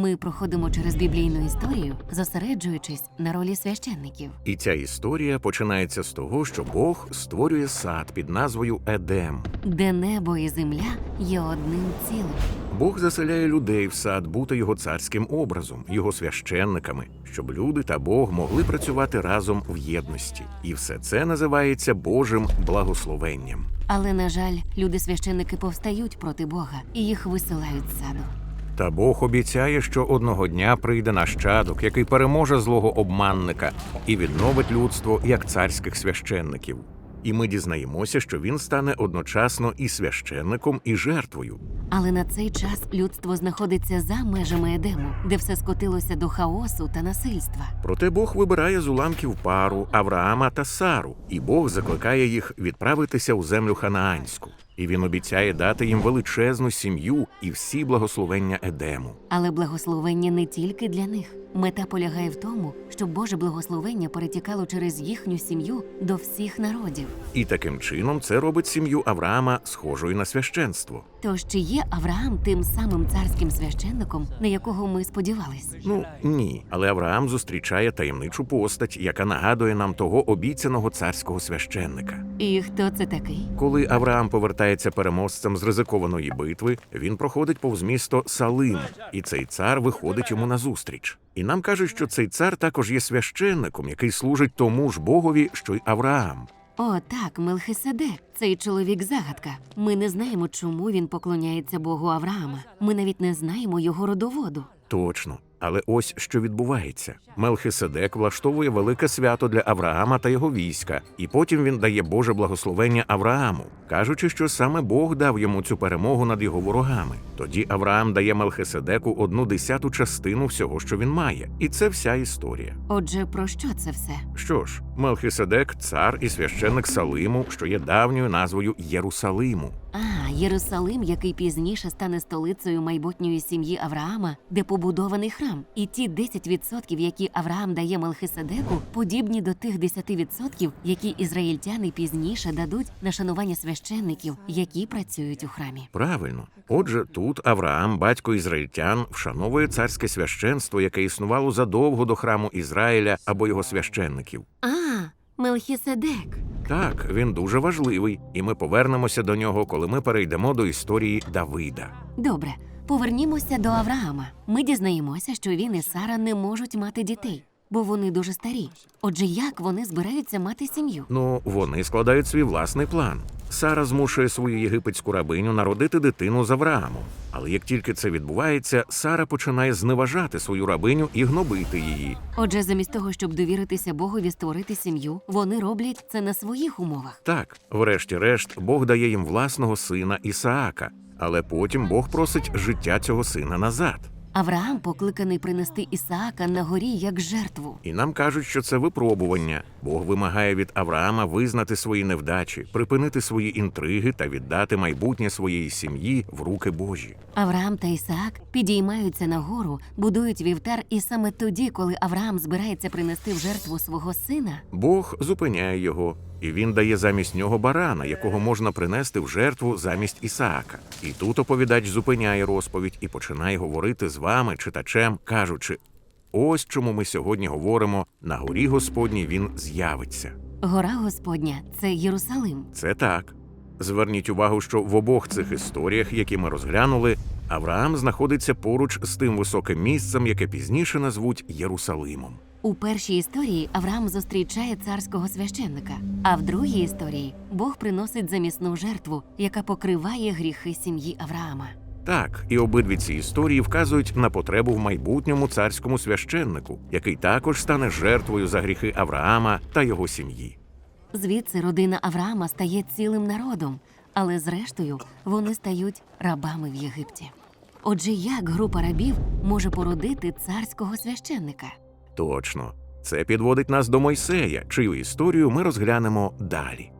Ми проходимо через біблійну історію, зосереджуючись на ролі священників. І ця історія починається з того, що Бог створює сад під назвою Едем. де небо і земля є одним цілим. Бог заселяє людей в сад бути його царським образом, його священниками, щоб люди та Бог могли працювати разом в єдності. І все це називається Божим благословенням. Але, на жаль, люди-священники повстають проти Бога і їх висилають з саду. Та Бог обіцяє, що одного дня прийде нащадок, який переможе злого обманника і відновить людство як царських священників. І ми дізнаємося, що він стане одночасно і священником, і жертвою. Але на цей час людство знаходиться за межами Едему, де все скотилося до хаосу та насильства. Проте Бог вибирає з уламків пару Авраама та Сару, і Бог закликає їх відправитися у землю ханаанську. І він обіцяє дати їм величезну сім'ю і всі благословення Едему. Але благословення не тільки для них. Мета полягає в тому, щоб Боже благословення перетікало через їхню сім'ю до всіх народів. І таким чином це робить сім'ю Авраама схожою на священство. Тож чи є Авраам тим самим царським священником, на якого ми сподівались? Ну ні, але Авраам зустрічає таємничу постать, яка нагадує нам того обіцяного царського священника. І хто це такий? Коли Авраам повертається переможцем з ризикованої битви, він проходить повз місто Салим, і цей цар виходить йому назустріч. І нам кажуть, що цей цар також є священником, який служить тому ж Богові, що й Авраам. О, так, Мелхиседек, цей чоловік загадка. Ми не знаємо, чому він поклоняється Богу Авраама. Ми навіть не знаємо його родоводу. Точно. Але ось що відбувається: Мелхиседек влаштовує велике свято для Авраама та його війська, і потім він дає Боже благословення Аврааму, кажучи, що саме Бог дав йому цю перемогу над його ворогами. Тоді Авраам дає Мелхиседеку одну десяту частину всього, що він має, і це вся історія. Отже, про що це все? Що ж, Мелхиседек цар і священник Салиму, що є давньою назвою Єрусалиму. А, Єрусалим, який пізніше стане столицею майбутньої сім'ї Авраама, де побудований храм. І ті 10%, які Авраам дає Мелхиседеку, подібні до тих 10%, які ізраїльтяни пізніше дадуть на шанування священників, які працюють у храмі. Правильно. Отже, тут Авраам, батько ізраїльтян, вшановує царське священство, яке існувало задовго до храму Ізраїля або його священників. А, Мелхиседек. Так, він дуже важливий, і ми повернемося до нього, коли ми перейдемо до історії Давида. Добре, повернімося до Авраама. Ми дізнаємося, що він і Сара не можуть мати дітей, бо вони дуже старі. Отже, як вони збираються мати сім'ю? Ну, вони складають свій власний план. Сара змушує свою єгипетську рабиню народити дитину з Авраамом. Але як тільки це відбувається, Сара починає зневажати свою рабиню і гнобити її. Отже, замість того, щоб довіритися Богові створити сім'ю, вони роблять це на своїх умовах. Так, врешті-решт, Бог дає їм власного сина Ісаака, але потім Бог просить життя цього сина назад. Авраам покликаний принести Ісаака на горі як жертву. І нам кажуть, що це випробування. Бог вимагає від Авраама визнати свої невдачі, припинити свої інтриги та віддати майбутнє своєї сім'ї в руки Божі. Авраам та Ісаак підіймаються на гору, будують вівтар, і саме тоді, коли Авраам збирається принести в жертву свого сина, Бог зупиняє його, і він дає замість нього барана, якого можна принести в жертву замість Ісаака. І тут оповідач зупиняє розповідь і починає говорити з вами, читачем, кажучи: ось чому ми сьогодні говоримо: на горі Господній він з'явиться. гора Господня це Єрусалим. Це так. Зверніть увагу, що в обох цих історіях, які ми розглянули, Авраам знаходиться поруч з тим високим місцем, яке пізніше назвуть Єрусалимом. У першій історії Авраам зустрічає царського священника, а в другій історії Бог приносить замісну жертву, яка покриває гріхи сім'ї Авраама. Так, і обидві ці історії вказують на потребу в майбутньому царському священнику, який також стане жертвою за гріхи Авраама та його сім'ї. Звідси родина Авраама стає цілим народом, але зрештою вони стають рабами в Єгипті. Отже, як група рабів може породити царського священника? Точно, це підводить нас до Мойсея, чию історію ми розглянемо далі.